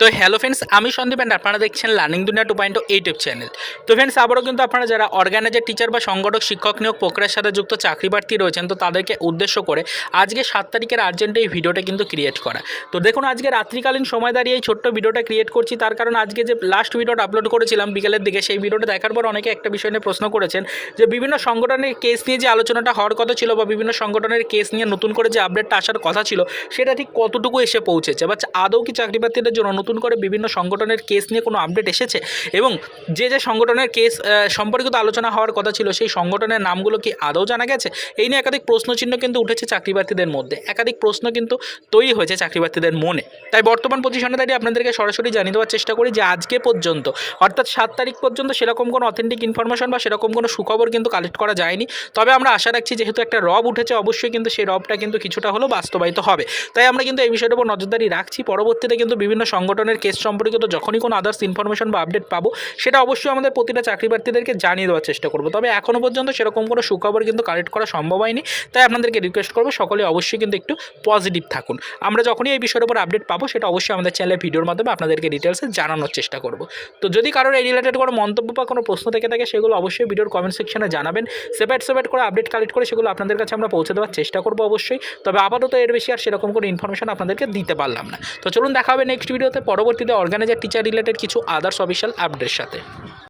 তো hello friends আমি Sandeep and আপনারা দেখছেন learning Duniya two point YouTube channel তো ফ্রেন্ডস আবারও কিন্তু আপনারা যারা অর্গানাইজার টিচার বা সংগঠক, শিক্ষক নিয়োগ প্রক্রিয়ার সাথে যুক্ত, চাকরি প্রার্থী রয়েছেন, তো তাদেরকে উদ্দেশ্য করে আজকে সাত তারিখের আর্জেন্ট এই ভিডিওটা কিন্তু ক্রিয়েট করা। তো দেখুন, আজকে রাত্রিকালীন সময় দাঁড়িয়ে এই ছোট্ট ভিডিওটা ক্রিয়েট করছি, তার কারণ আজকে যে লাস্ট ভিডিওটা আপলোড করেছিলাম বিকেলের দিকে, সেই ভিডিওটা দেখার পর অনেকে একটা বিষয় নিয়ে প্রশ্ন করেছেন যে বিভিন্ন সংগঠনের কেস নিয়ে যে আলোচনাটা হওয়ার কথা ছিল বা বিভিন্ন সংগঠনের কেস নিয়ে নতুন করে যে আপডেটটা আসার কথা ছিল, সেটা ঠিক কতটুকু এসে পৌঁছেছে? বা আদৌ কি চাকরি প্রার্থীদের জন্য নতুন করে বিভিন্ন সংগঠনের কেস নিয়ে কোনো আপডেট এসেছে? এবং যে যে সংগঠনের কেস সম্পর্কিত আলোচনা হওয়ার কথা ছিল, সেই সংগঠনের নামগুলো কি আদৌ জানা গেছে? এই নিয়ে একাধিক প্রশ্নচিহ্ন কিন্তু উঠেছে চাকরি প্রার্থীদের মধ্যে। একাধিক প্রশ্ন কিন্তু তৈরি হয়েছে চাকরি প্রার্থীদের মনে। তাই বর্তমান পজিশনে দাঁড়িয়ে আপনাদেরকে সরাসরি জানিয়ে দেওয়ার চেষ্টা করি যে আজকে পর্যন্ত, অর্থাৎ সাত তারিখ পর্যন্ত সেরকম কোনো অথেন্টিক ইনফরমেশন বা সেরকম কোনো সুখবর কিন্তু কালেক্ট করা যায়নি। তবে আমরা আশা রাখছি যেহেতু একটা রব উঠেছে, অবশ্যই কিন্তু সেই রবটা কিন্তু কিছুটা হলেও বাস্তবায়িত হবে। তাই আমরা কিন্তু এই বিষয়টার উপর নজরদারি রাখছি। পরবর্তীতে কিন্তু বিভিন্ন সংগঠনের কেস সম্পর্কিত যখনই কোনো আদার্স ইনফরমেশন বা আপডেট পাবো, সেটা অবশ্যই আমাদের প্রতিটা চাকরি প্রার্থীদেরকে জানিয়ে দেওয়ার চেষ্টা করব। তবে এখনও পর্যন্ত সেরকম কোনো সুখবর কিন্তু কালেক্ট করা সম্ভব হয়নি। তাই আপনাদেরকে রিকোয়েস্ট করব, সকলে অবশ্যই কিন্তু একটু পজিটিভ থাকুন। আমরা যখনই এই বিষয়ের উপর আপডেট পাবো, সেটা অবশ্যই আমাদের চ্যানেলে ভিডিওর মাধ্যমে আপনাদেরকে ডিটেলসে জানানোর চেষ্টা করব। তো যদি কারোর এই রিলেটেড কোনো মন্তব্য বা কোনো প্রশ্ন থেকে থাকে, সেগুলো অবশ্যই ভিডিওর কমেন্ট সেকশনে জানাবেন। সেপারেট সেপারেট করে আপডেট কালেক্ট করে সেগুলো আপনাদের কাছে আমরা পৌঁছে দেওয়ার চেষ্টা করব অবশ্যই। তবে আপাতত এর বেশি আর সেরকম কোনো ইনফরমেশন আপনাদেরকে দিতে পারলাম না। তো চলুন দেখা হবে নেক্সট ভিডিওতে পরবর্তীতে অর্গানাইজার টিচার রিলেটেড কিছু আদার্স অফিসিয়াল আপডেটের সাথে।